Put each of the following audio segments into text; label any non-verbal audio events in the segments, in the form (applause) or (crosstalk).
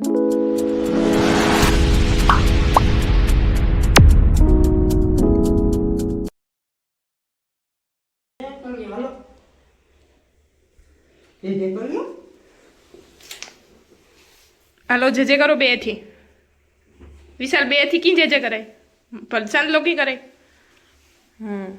હાલો, જે જે કરો બેથી. વિશાલ, બેથી કી જે જે કરે? પલસાન લોકી કરે? હમ.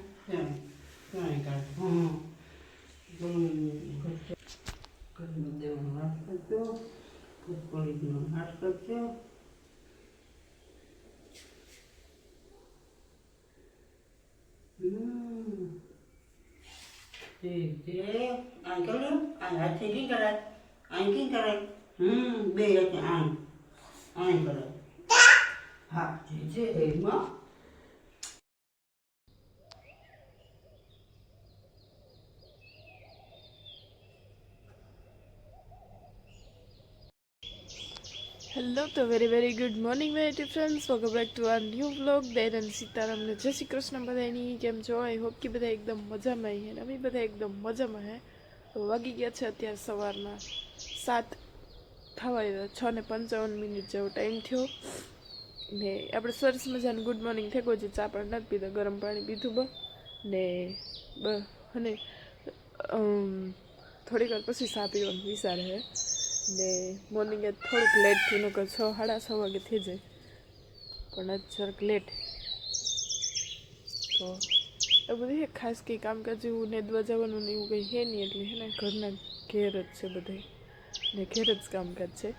દેવાનો હાથ કરજો હાથ છે આ હાથથી કી કરાય અહીં કી કરાય હમ બે હાથે આમ આમ કરાય હા જે એમાં હેલો તો very very good morning very friends welcome back to our new vlog there અને સીતારામને જય શ્રી કૃષ્ણ બધાની કેમ છો? આઈ હોપ કે બધા એકદમ મજામાં હે અમે બધા એકદમ મજામાં હે. વાગી ગયા છે અત્યારે સવારના સાત થવા છ ને પંચાવન મિનિટ જેવો ટાઈમ થયો. ને આપણે સરસ મજાનું ગુડ મોર્નિંગ થયો છે ચા પણ નથી પીધા, ગરમ પાણી પીધું બ ને બ અને થોડીક વાર પછી સા પીવાનું વિચાર હે. ને મોર્નિંગે થોડુંક લેટ થયું, નકર છ, સાડા છ વાગે થઈ જાય. પણ આજ જરાક લેટ તો એ બધું હે ખાસ કંઈ કામકાજ એવું નેદવા જવાનું ને એવું કંઈ હે નહીં, એટલે હે ને ઘરના ઘેર જ છે બધાય ને ઘેર જ કામકાજ છે.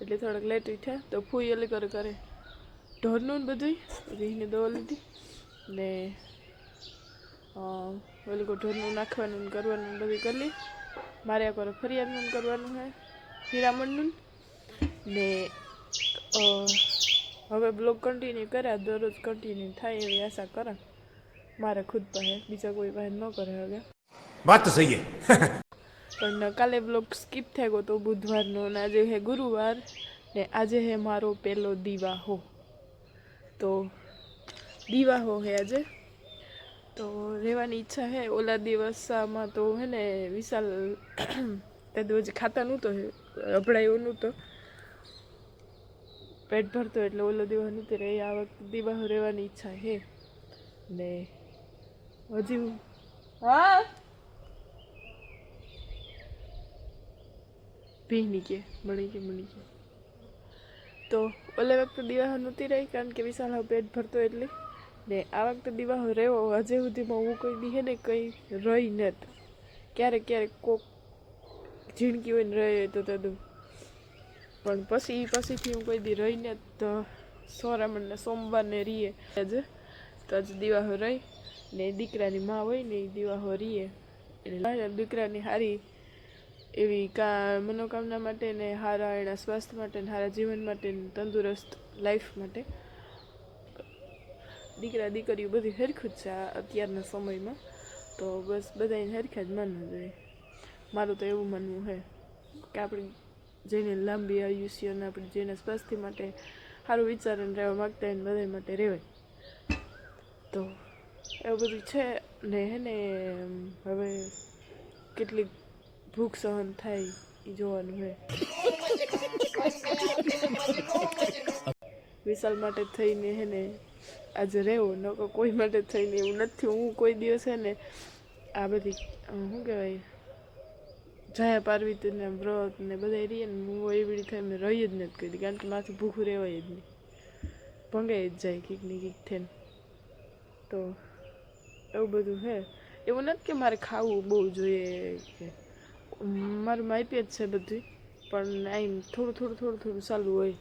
એટલે થોડાક લેટ ઉઠ્યા તો ફૂઈ ઓલી કરે કરે ઢોરનું બધું એને દવા લીધી. ને ઓલું ઢોરનું નાખવાનું કરવાનું બધું કરી મારે આ કરો ફરિયાદનું કરવાનું હે. હીરામણનું ને હવે બ્લોગ કન્ટિન્યુ કર્યા દરરોજ કન્ટિન્યુ થાય એવી આશા કરે. મારે ખુદ પાસે બીજા કોઈ પાસે ન કરે હવે. વાત તો સહી પણ કાલે બ્લોગ સ્કીપ થઈ ગયો તો બુધવારનો ને આજે હે ગુરુવાર ને આજે હે મારો પહેલો દીવાહો. તો દીવાહો હે આજે. તો રહેવાની ઈચ્છા હે ઓલા દિવસમાં તો હે ને વિશાલ તે દિવસ ખાતા નહોતો હે. અભડાયું નહોતું. પેટ ભરતો એટલે ઓલો દીવા નહોતો રહી. આ વખતે દિવાહો રહેવાની ઈચ્છા હે ને હજી હા ભીની કે મણી કે મણી કે. તો ઓલે વખતે દિવાહો નહોતી રહી કારણ કે વિશાલ પેટ ભરતો એટલે. ને આ વખતે દીવાહો રહેવો હજે સુધીમાં હું કોઈ દીહે ને કંઈ રહી નથી. ક્યારેક ક્યારેક કોક ઝીણકી હોય ને રહે તો તદું પણ પછી, પછીથી હું કોઈ દી રહીને તો સોરામણને સોમવારને રીએ. જ તો જ દિવાહો રહી ને દીકરાની માં હોય ને એ દિવાહો રીએ. એટલે દીકરાની સારી એવી કા, મનોકામના માટે ને સારા એના સ્વાસ્થ્ય માટે ને સારા જીવન માટે ને તંદુરસ્ત લાઈફ માટે. દીકરા, દીકરીઓ બધી હરખું જ છે અત્યારના સમયમાં. તો બસ બધાને હરખા જ માનવું જોઈએ. મારું તો એવું માનવું છે કે આપણે જેને લાંબી આયુષ્ય અને આપણે જેને સ્વાસ્થ્ય માટે સારું વિચારીને રહેવા માગતા હોય ને બધા માટે રહેવાય. તો એવું બધું છે ને હે ને હવે કેટલીક ભૂખ સહન થાય એ જોવાનું હોય વિશાલ માટે થઈને હે ને આજે રહેવું નકો કોઈ માટે થઈને એવું નથી. હું કોઈ દિવસ હે ને આ બધી શું કહેવાય જયા પાર્વતી વ્રત ને બધા રહીએ ને હું એવી રીતે મેં રહી જ નથી કરી કારણ કે માથું ભૂખું રહેવાય જ નહીં. ભંગાઈ જ જાય કીક ને કીક થઈને. તો એવું બધું હે. એવું નથી કે મારે ખાવું બહુ જોઈએ કે. મારું માહિતી જ છે બધું પણ આમ થોડું થોડું થોડું થોડું ચાલુ હોય.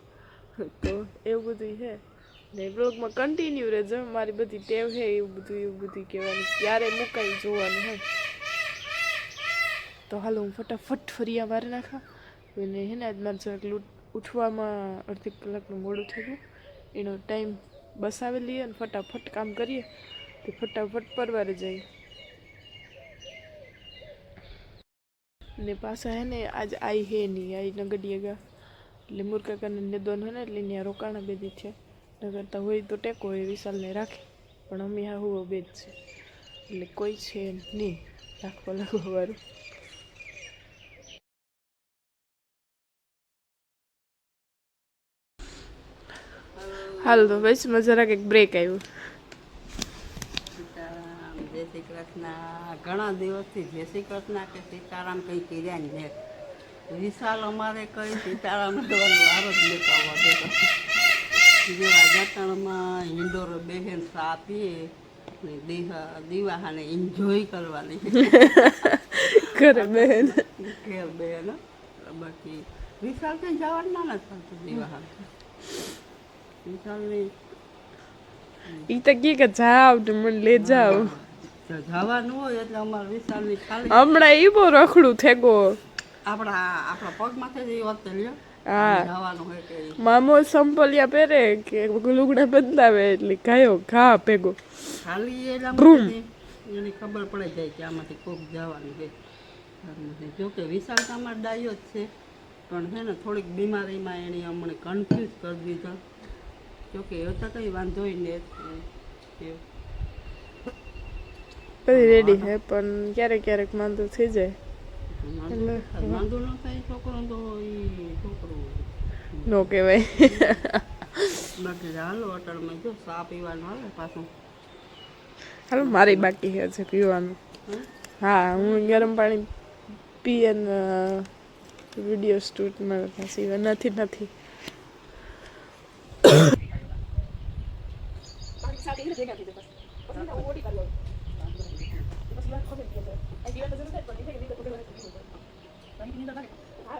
તો એવું બધું છે ને બ્લોગમાં કન્ટિન્યુ રહેજો. મારી બધી ટેવ છે એવું બધું એવું બધું કહેવાનું. ક્યારે મુકાઈ જોવાનું હોય તો હાલો હું ફટાફટ ફરિયા વાર નાખા. અને હે ને આજ મારે જરાક ઉઠવામાં અડધી કલાકનું મોડું થઈ ગયું. એનો ટાઈમ બસાવી લઈએ અને ફટાફટ કામ કરીએ. તો ફટાફટ પરવારે જઈએ. ને પાછા હે ને આજ આઈ હે નહીં, આઈ નગડીએ ગયા એટલે મુરકાકાને નિદોન હોય ને એટલે ત્યાં રોકાણા બે દી છે નગરતા હોય તો ટેકો હોય, વિશાલને રાખે. પણ અમે હા હુવો બે જ છે. એટલે કોઈ છે નહીં. રાખવા લાગવા વાળું હાલ તો વચમાં જરાક એક બ્રેક આવ્યું જય શ્રી કૃષ્ણ. ઘણા દિવસથી જય શ્રી કૃષ્ણ કે સીતારામ કંઈ કર્યા ને વિશાલ અમારે કઈ સીતારામ લેવાનું વારો જ લેતા આવવા જેવા જટણમાં હિંડોરો બેહેન સા પીએ ને દીવા દીવાહાને એન્જોય કરવાની. ઘરે બેન ઘેર બેન બાકી વિશાલ કંઈ જવાનું ના નથી થતું દીવાહાન. ઈ તો કે કે જાવ ને મને લે જાવ જવાનું હોય એટલે અમારે વિશાલની ખાલી હમણાં ઈ બહુ રખડું થેગો. આપણા આપણા પગમાંથી જ એ વાત લ્યો. હા. મામો સંપલિયા પહેરે કે લુગડા બદલાવે એટલે ગાયો ઘા ભેગો. ખાલી એની ખબર પડે જાય કે આમાંથી કોક જવાનું છે. જોકે જો કે વિશાલ તો અમારો ડાયો જ છે. પણ છે ને થોડીક બીમારીમાં એણે અમને કન્ફ્યુઝ કરી દીધા. જો એવો તો કંઈ વાંધો ને બધી રેડી છે પણ ક્યારેક ક્યારેક માંદો થઈ જાય. વાંધો ન થાય છોકરો તો એ છોકરો. નો કહેવાય. બાકી હાલો અટલમાં જો સા પીવાનું હાલે પાછું. હાલો મારી બાકી છે પીવાનું. હા? હું ગરમ પાણી પી અને વીડિયો શૂટ મારે પાછી નથી નથી. ટીંગરે ભેગા થઈ જતા પછી એને ઓડી કરી પછી વાત ખોટી થઈ જાય એ દિવસ જરૂર છે પણ એ કે દીકરો કોઈ વાત નહીં હા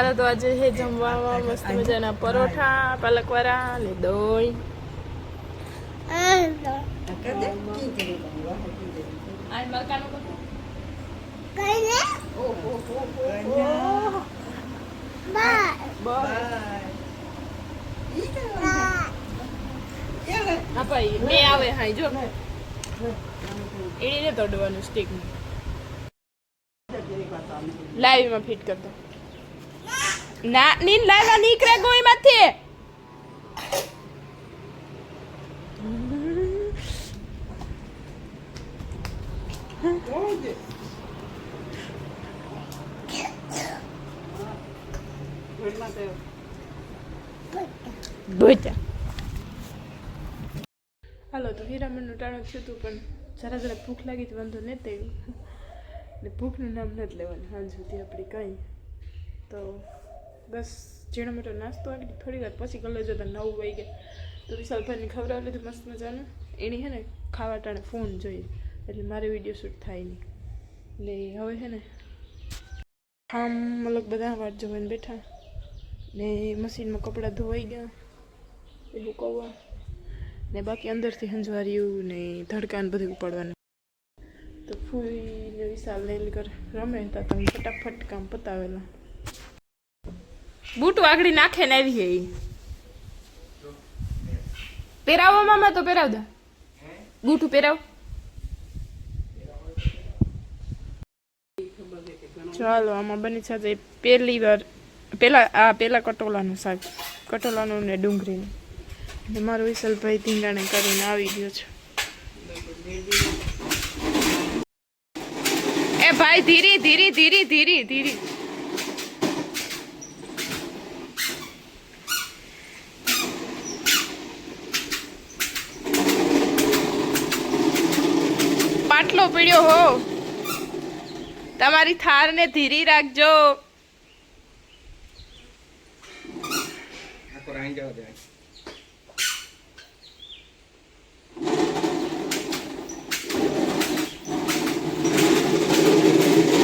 હાલો તો આજે હે જમવામાં મસ્ત મજાના પરોઠા પાલકવાળા અને દોઈ. આ હા ભાઈ મેં આવે હા જો. એની ને તોડવાનું સ્ટીક લાઈવમાં ફિટ કરતો. ના નીન લાઈવમાં નીકળે ગોળી માંથી બોચા હાલો તો હીરામણનું ટાણું થયું હતું પણ જરા જરા ભૂખ લાગી તો વાંધો નહીં તે ને ભૂખનું નામ નથી લેવાનું હાલ સુધી આપણે કાંઈ. તો બસ ઝીણો મોટો નાસ્તો આગળ થોડી વાર પછી કલર જતા નવ વાગી ગયા તો વિશાલભાઈને ખબર લીધું મસ્ત મજાનું. એની હે ને ખાવા ટાણે ફોન જોઈએ. એટલે મારે વીડિયો શૂટ થાય નહીં. ને હવે હે ને આમ મતલબ બધા વાટ જોઈને બેઠા. ને મશીનમાં કપડાં ધોવાઈ ગયા. એવું કહું ને બાકી અંદરથી હંજવાર્યું ને ધડકાને બધું ઉપાડવાનું. તો ફૂઈ ને વિશાલ ને કર રમે હતા તમે ફટાફટ કામ પતાવેલા. બૂટ આગળી નાખે ને આવી ગઈ પહેરાવો મામા તો પહેરાવ દા. બૂટ પહેરાવ. ચાલો, આમાં બની સાથે પહેલી વાર પેલા આ પેલા કટોલાનું શાક. કટોલાનું ને ડુંગળીનું. મારો વિશાલભાઈ ધીંગાણે કરીને આવી ગયો છે. એ ભાઈ, ધીરી ધીરી ધીરી ધીરી ધીરી. પીડ્યો હો. તમારી થાર ને ધીરી રાખજો.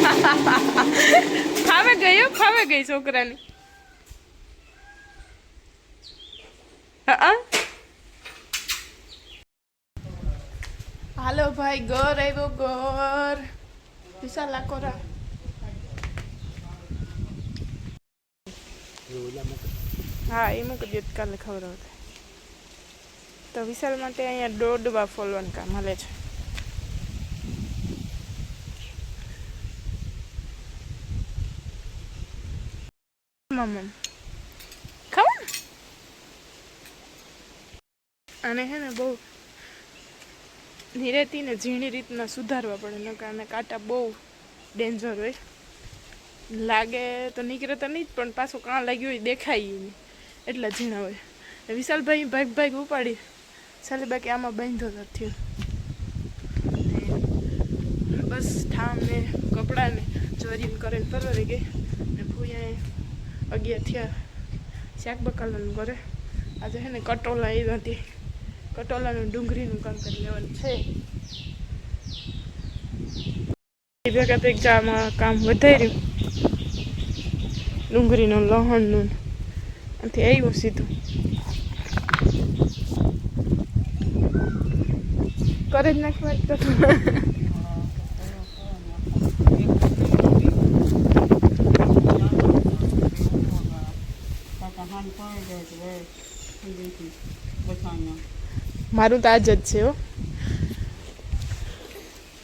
(laughs) ફાવે ગયો ફાવે ગઈ છોકરાની. હા. હાલો ભાઈ, ઘર આવ્યો, ઘર. વિશાલ લાકોરા હા, એ મૂકી દે કાલે ખબર હોય તો વિશાલ માટે અહીંયા દોડવા ફોલવાનું કામ હાલે છે. મમ્મ ખાવ અને હે ને બહુ નિરેતી ને ઝીણી રીતના સુધારવા પડે ન કારણે કાંટા બહુ ડેન્જર હોય. લાગે તો નીકળે તો નહીં જ, પણ પાછું કાં લાગ્યું હોય દેખાય નહીં. એટલા ઝીણા હોય. વિશાલભાઈ ભાગ ભાગ ઉપાડી. ચાલે બાકી આમાં બાંધો તો થયો. બસ ઠામને ને કપડાં ને ચોરીને કરીને પરવરી ગઈ. ને ભૂયા અગિયાર થયા શાક બકાલાનું કરે આજે છે ને કટોલા આવી હતી કટોલાનું ડુંગળીનું કામ કરી લેવાનું છે. ભેગા તો કામ વધાર્યું. ડુંગળીનું, લહણનું. આથી આવ્યું સીધું. કરે જ નાખવા તો. મારું તો આજ જ છે, હો.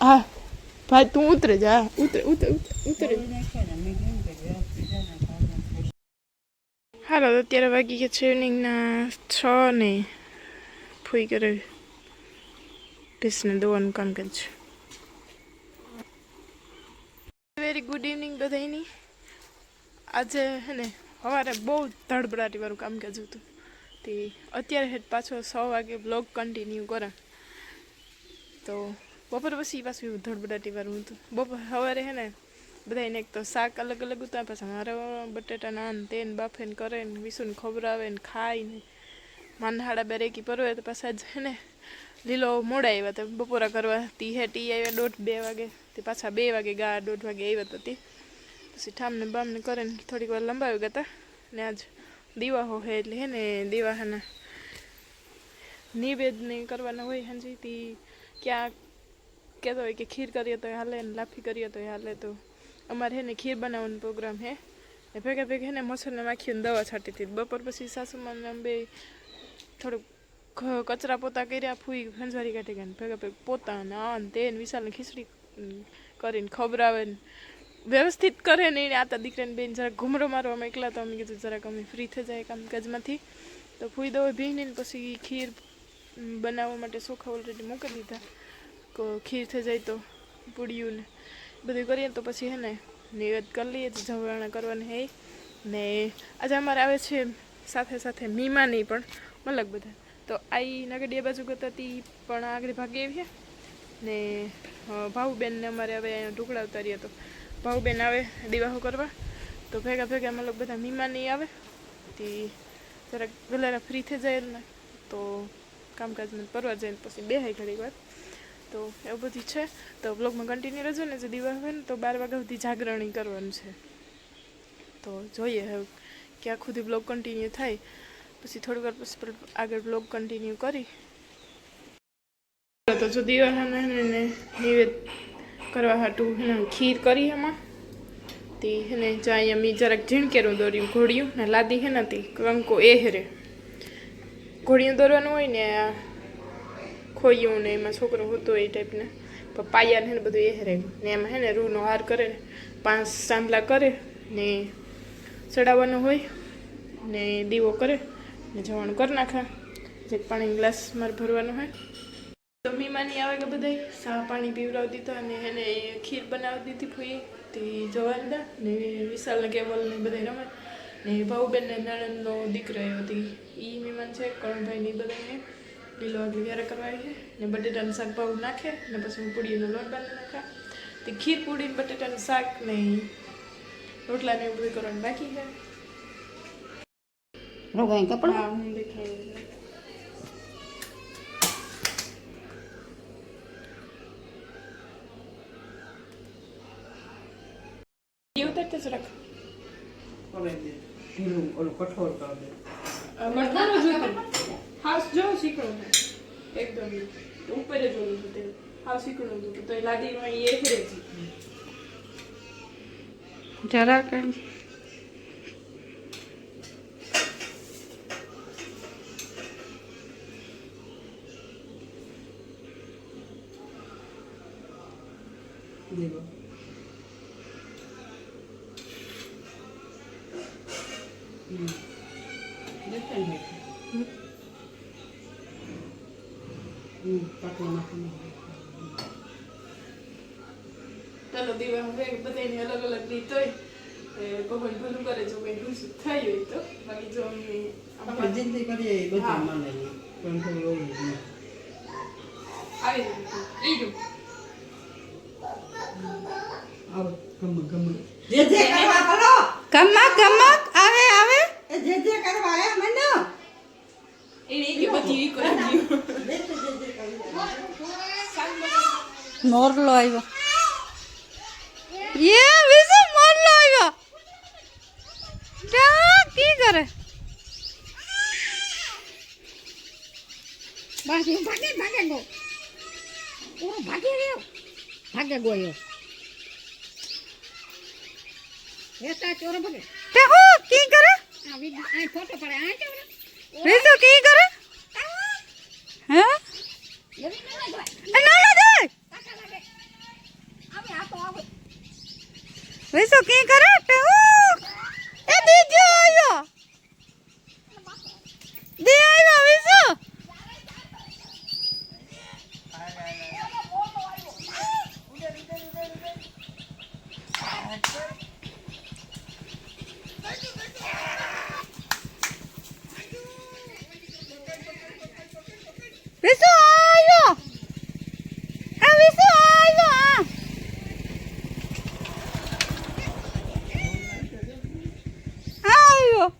હા, ભાઈ, તું ઉતરે જા. ઉતરે ઉતરે ઉતરે હાલો, અત્યારે વાગી ગયા છે ઇવનિંગના છ ને ફૂઈ કરે ભેંસને દોવાનું કામ કરે છે. વેરી ગુડ ઇવનિંગ બધાની આજે હે ને, સવારે બહુ ધડબડાટી વાળું કામકાજ હતું. તે અત્યારે હેઠ પાછો છ વાગે બ્લોગ કન્ટિન્યુ કરે. તો બપોર પછી પાછું એવું ધડબડાટી વાળું હતું. બપોર સવારે હે ને બધાને એક તો શાક અલગ અલગ હતા પાછા મારે બટેટા નાન તેન બાફેન ને કરે ને વિસુને ખવડાવે ને ખાય ને માનહાડા બે રેકી પરવે તો પાછા જ હે ને લીલો મોડા આવ્યા હતા. બપોરા કરવા તી હે ટી આવ્યા દોઢ બે વાગે, તે પાછા બે વાગે ગા દોઢ વાગે આવ્યા હતા. તે પછી ઠામને બામને કરીને થોડીક વાર લંબાવી ગયા હતા ને આજ દીવાહો હે એટલે હે ને દીવાહાના નિવેદને કરવાના હોય હાંજી તી ક્યાં કહેતો હોય કે ખીર કરીએ તો હાલે ને લાફી કરીએ તો હાલે તો અમારે હે ને ખીર બનાવવાનો પ્રોગ્રામ હે. ને ભેગા ભેગા હે ને મચ્છરને માખીને દવા છાંટી હતી બપોર પછી સાસુમાં ને બે થોડુંક કચરા પોતા કર્યા, ફૂઈ ખંજવારી કાઢી ગયા ભેગા ભેગા પોતા ને આ ને તે વિશાલને ખીચડી કરીને ખબરાવે ને વ્યવસ્થિત કરે ને એને આતા દીકરાને બેન જરાક ઘૂમરો મારો અમે એકલા તો અમે કીધું જરાક અમે ફ્રી થઈ જાય કામકાજમાંથી. તો ફૂઈ દવા ભીને પછી ખીર બનાવવા માટે સોખા ઓલરેડી મૂકી દીધા. ખીર થઈ જાય તો પૂડિયું ને બધું કરીએ તો પછી હે ને નિવેદ કરી લઈએ તો જવરાણા કરવાની હે ને આજે અમારે આવે છે સાથે સાથે મીમાની પણ, મલક બધા. તો આઈ નગડીયા બાજુ ગતા હતી પણ આગળ ભાગે એવી ને ભાવુબેનને અમારે હવે અહીંયા ઢુકડા ઉતારીએ તો ભાઉબેન આવે દિવાહો કરવા. તો ભેગા ભેગા મતલબ બધા મહેમાન આવે. તે જરાક ગલારા ફ્રી થઈ જાય ને તો કામકાજમાં પરવા જાય પછી બેહાય ઘડીક વાર. તો એવું બધું છે. તો બ્લોગમાં કન્ટિન્યુ રહેજો ને, જે દિવાહ હોય ને, તો બાર વાગ્યા સુધી જાગરણી કરવાનું છે. તો જોઈએ હવે ક્યાં સુધી બ્લોગ કન્ટિન્યુ થાય. પછી થોડીક વાર પછી આગળ બ્લોગ કન્ટિન્યુ કરી. તો જો દિવાળાને ને, નિવેદ કરવા હાટું એને ખીર કરી એમાં. તે હેને જ્યાં મેં જરાક ઝીણકેરું દોર્યું, ઘોડિયું ને લાદી હે ને તે કંકો એ હેરે. ઘોડિયું દોરવાનું હોય ને ખોયું ને એમાં છોકરો હોતો એ ટાઈપના પાયા ને બધું એ હેરે. ને એમાં હે ને રૂનો હાર કરે ને પાંચ સાંભલા કરે, ને ચડાવવાનું હોય, ને દીવો કરે, ને જવાનું કરી નાખે. જે પાણી ગ્લાસ મારે ભરવાનો હોય. તો મીમાની આવે કે બધા સા પાણી પીવડાવી દીધા અને એને ખીર બનાવી દીધી ફૂઈ તે જવા દીધા ને વિશાલ કેવલ ને બધા રમે. ને ભાઉબેન ને નણંદનો દીકરો એવો હતી. એ મહેમાન છે કરણભાઈ ને બધાને લીલો આગળ વ્યારે કરવાય છે. ને બટેટાનું શાક ભાવ નાખે ને પછી પૂડીનો લોટ બાંધી નાખ્યા તે ખીર પૂડી ને બટેટાનું શાક ને રોટલા ને બધું કરવાનું બાકી છે. કપડા? હા હું દેખાડું એવું તો જ રાખ. ઢીલું ઓલું કઠોળ કરી દે મરદાનો જોતો હાઉસ જો શીખણો એકદમ ઉપર જ ઓલું છે હાવ શીખણું હતું દીવો હમ દેખાય ને હમ પાટલું નાખવાનું ચાલો દીવા હવે બધાની અલગ અલગ રીત હોય એ ભગવાન ભલું કરે જો કંઈ ખુશ થાય હોય તો બાકી જો અમે જિંદગી કરીએ એ. બધું મને થોડું હોય આવી રીતે. આવો ગમ ગમ જે જે કરવા કરો. કમક કમક આવે આવે. જે જે કરવા આવે મને. એને કે બધી ઈ કરી મોરલો આવ્યો. એ વિશે મોરલો આવ્યો. ક્યાં કી કરે? બસ હું ભાગે ભાગે ગો પૂરો ભાગી રહ્યો ભાગે ગયો એતા ચોરો ભાગે તે હો કી કરે આ વિડિયો આ ફોટો પડે આ કેમ વિશે કી કરે હે એવી ના લાગે એ ના ના દે કાકા લાગે આવે આ તો આવે વિશે કી કરે તે હો એ બીજો આવ્યો દે આવ્યો વિશે વિશુ આવ્યો આ વિશુ આવ્યો આ આવ્યો આવ્યો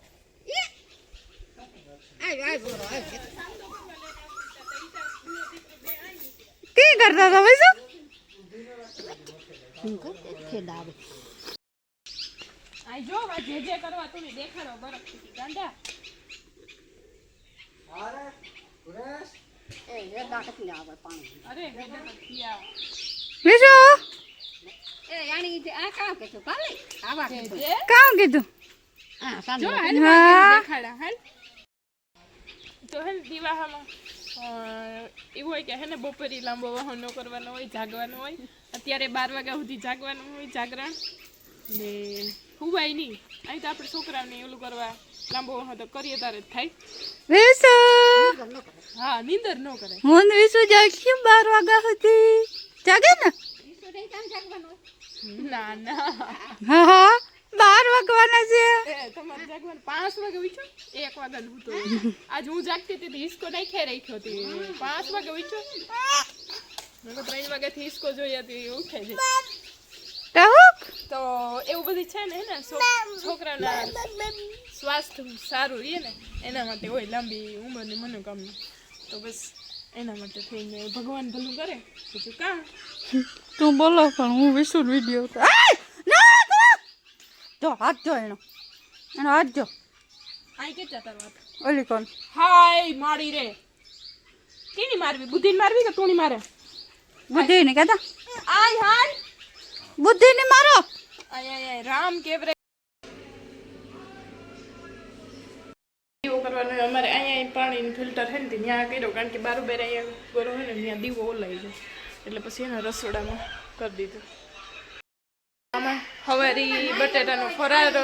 આવ્યો આવ્યો કી કરતા હતા વિશુ હું કહું ખેદ આવે આ જો આ જે જે કરવા તું દેખાડો બરફથી ગાંડા એ એ દાખલ આવે પાણી અરે ગધા નથી આ વિશુ એ યાણી જે આ કામ કે છું કાલે આવા કે છું. જે કામ કીધું હા જો સાંજે હાલ હા. માગે દેખાડા હાલ તો હે ને દિવાહામાં એવું હોય કે હે ને બપોરે લાંબો વાહન ન કરવાનો હોય જાગવાનું હોય અત્યારે બાર વાગ્યા સુધી જાગવાનું હોય જાગરણ. ને હુવાય નહીં. અહીં તો આપણે છોકરાઓને એવું કરવા લાંબો વાહન તો કરીએ તારે જ થાય. હા નીંદર ન કરે. હું ને વિશુ જાગ્યું બાર વાગ્યા સુધી. જાગે ને? કામ જાગવાનું ના ના. હા હા. બાર વાગવાના છે. તમારે જાગવાનું. પાંચ વાગે ઉઠ્યો? એક વાગે હું આજ હું જાગતી હતી તો હિસકો નાખે રાખ્યો હતી પાંચ વાગે ઉઠ્યો? મેં તો ત્રણ વાગ્યાથી હિસકો જોઈએ હતી ઉઠે છે. તો એવું બધું છે ને ને છોકરાના સ્વાસ્થ્ય સારું રહે ને એના માટે હોય લાંબી ઉંમરની મનોકામના. તો બસ એના માટે થઈને ભગવાન ભલું કરે. બીજું કામ? તું બોલો પણ હું વિશુ વીડિયો! જો હાથ જો એનો. એનો હાથ જો આઈ કે જતા વાત ઓલી કોણ? હાય મારી રે. કેની મારવી? બુદ્ધિને મારવી કે તુણી મારે? બુદ્ધિ ને કહેતા આય હાય. બુદ્ધિ ને મારો. આય આય રામ કેવરે. દીવો કરવાનો અમારે અહીંયા પાણીનું ફિલ્ટર છે ને ત્યાં કર્યો કારણ કે બારોબાર અહીંયા ગોરો હોય ને ત્યાં દીવો ઓલાઈ જાય. એટલે પછી એના રસોડામાં કરી દીધું. આમાં હવારી બટેટાનો ફરાર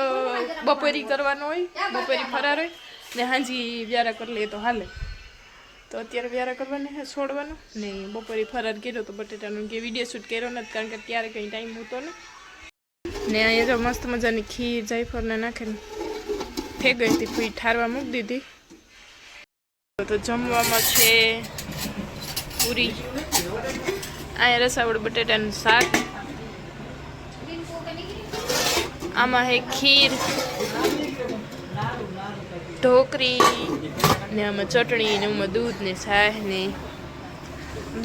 બપોરી કરવાનો હોય, બપોરી ફરાર હોય, ને હાંજી વ્યારા કરી લઈએ તો હાલે. તો અત્યારે વ્યારા કરવાને હે છોડવાનું. ને બપોરે ફરાર કર્યો તો બટેટાનો કે વીડિયો શૂટ કર્યો નથી, કારણ કે ત્યારે કંઈ ટાઈમ હોતો ને ને અહીંયા જો મસ્ત મજાની ખીર, જાયફળને નાખીને થઈ ગઈ હતી પછી ઠારવા મૂકી દીધી. તો જમવામાં છે પૂરી. અહીંયા રસાવડ બટેટાનું શાક. આમાં હે ખીર, ઢોકરી, ને આમાં ચટણી, ને આમાં દૂધ, ને છાશ, ને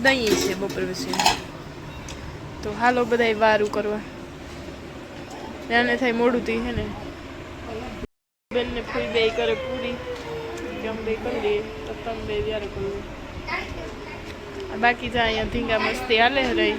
દહીં છે બપોર પછી. તો હાલો બધાય વારું કરવા. ત્યાંને થાય મોડું થઈ હે ને. બેનને ફૂલ બે કરે પૂરી. જમ બે કરી દે, તો તમે બે જ્યારે કરવું. બાકી જા અહીંયા ધીંગા મસ્તી હાલે રહી